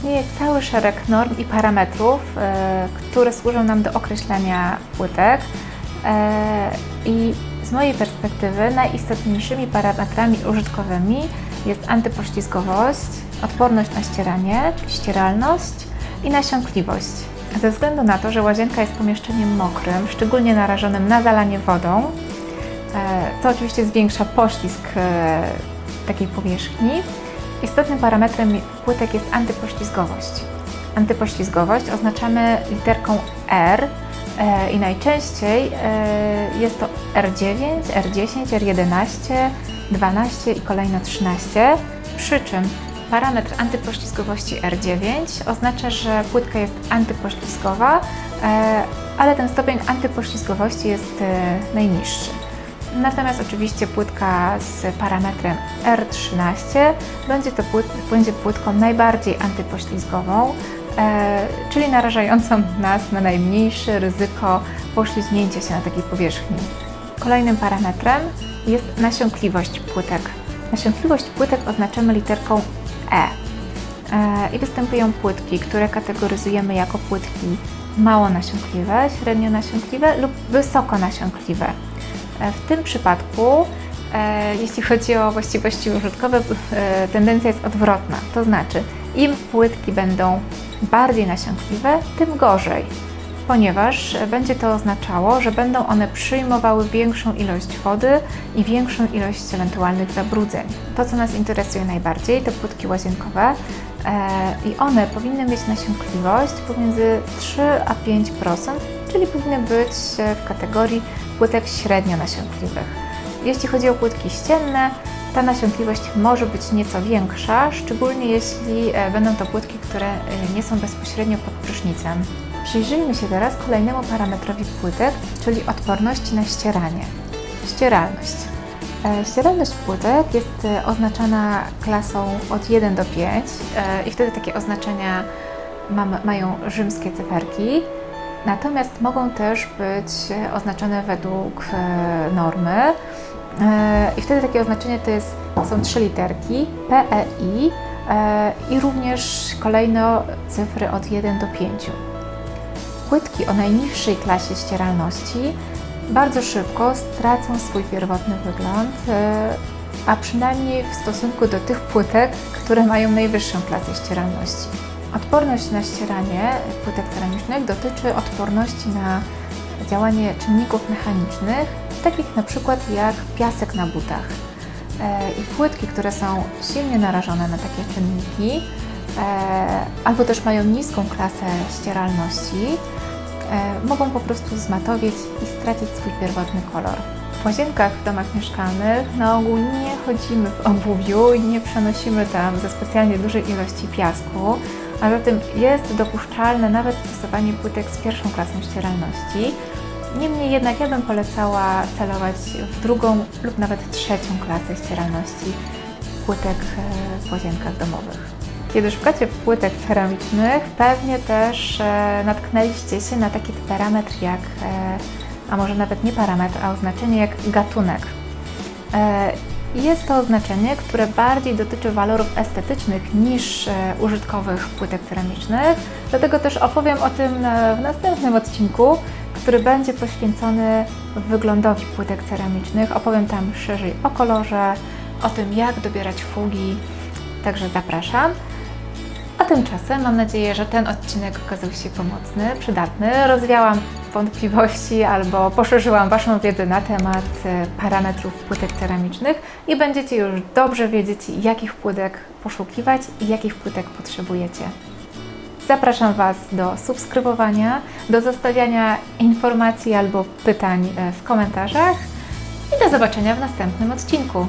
istnieje cały szereg norm i parametrów, e, które służą nam do określania płytek. E, I z mojej perspektywy najistotniejszymi parametrami użytkowymi jest antypoślizgowość, odporność na ścieranie, ścieralność i nasiąkliwość. Ze względu na to, że łazienka jest pomieszczeniem mokrym, szczególnie narażonym na zalanie wodą, e, co oczywiście zwiększa poślizg takiej powierzchni, istotnym parametrem płytek jest antypoślizgowość. Antypoślizgowość oznaczamy literką R e, i najczęściej e, jest to R9, R10, R11, 12 i kolejno 13, przy czym parametr antypoślizgowości R9 oznacza, że płytka jest antypoślizgowa, e, ale ten stopień antypoślizgowości jest najniższy. Natomiast oczywiście płytka z parametrem R13 będzie to płyt, będzie płytką najbardziej antypoślizgową, e, czyli narażającą nas na najmniejsze ryzyko poślizgnięcia się na takiej powierzchni. Kolejnym parametrem jest nasiąkliwość płytek. Nasiąkliwość płytek oznaczamy literką E. E, I występują płytki, które kategoryzujemy jako płytki mało nasiąkliwe, średnio nasiąkliwe lub wysoko nasiąkliwe. E, W tym przypadku, e, jeśli chodzi o właściwości użytkowe, e, tendencja jest odwrotna. To znaczy, im płytki będą bardziej nasiąkliwe, tym gorzej, ponieważ będzie to oznaczało, że będą one przyjmowały większą ilość wody i większą ilość ewentualnych zabrudzeń. To, co nas interesuje najbardziej, to płytki łazienkowe i one powinny mieć nasiąkliwość pomiędzy 3 a 5%, czyli powinny być e, w kategorii płytek średnio nasiąkliwych. Jeśli chodzi o płytki ścienne, ta nasiąkliwość może być nieco większa, szczególnie jeśli e, będą to płytki, które e, nie są bezpośrednio pod prysznicem. Przyjrzyjmy się teraz kolejnemu parametrowi płytek, czyli odporności na ścieranie. Ścieralność. Ścieralność płytek jest oznaczana klasą od 1 do 5 e, i wtedy takie oznaczenia mają rzymskie cyferki. Natomiast mogą też być e, oznaczone według e, normy. E, I wtedy takie oznaczenie to jest, są trzy literki PEI i również kolejno cyfry od 1 do 5. Płytki o najniższej klasie ścieralności bardzo szybko stracą swój pierwotny wygląd, a przynajmniej w stosunku do tych płytek, które mają najwyższą klasę ścieralności. Odporność na ścieranie płytek ceramicznych dotyczy odporności na działanie czynników mechanicznych, takich na przykład jak piasek na butach. E, I płytki, które są silnie narażone na takie czynniki, e, albo też mają niską klasę ścieralności, e, mogą po prostu zmatowieć i stracić swój pierwotny kolor. W łazienkach w domach mieszkalnych na ogół nie chodzimy w obuwiu i nie przenosimy tam ze specjalnie dużej ilości piasku, a zatem jest dopuszczalne nawet stosowanie płytek z pierwszą klasą ścieralności. Niemniej jednak ja bym polecała celować w drugą lub nawet trzecią klasę ścieralności płytek e, w łazienkach domowych. Kiedy szukacie płytek ceramicznych, pewnie też e, natknęliście się na taki parametr jak, e, a może nawet nie parametr, a oznaczenie jak gatunek. Jest to oznaczenie, które bardziej dotyczy walorów estetycznych niż e, użytkowych płytek ceramicznych, dlatego też opowiem o tym e, w następnym odcinku, który będzie poświęcony wyglądowi płytek ceramicznych. Opowiem tam szerzej o kolorze, o tym jak dobierać fugi, także zapraszam. A tymczasem mam nadzieję, że ten odcinek okazał się pomocny, przydatny. Rozwiałam wątpliwości albo poszerzyłam Waszą wiedzę na temat e, parametrów płytek ceramicznych i będziecie już dobrze wiedzieć, jakich płytek poszukiwać i jakich płytek potrzebujecie. Zapraszam Was do subskrybowania, do zostawiania informacji albo pytań e, w komentarzach i do zobaczenia w następnym odcinku.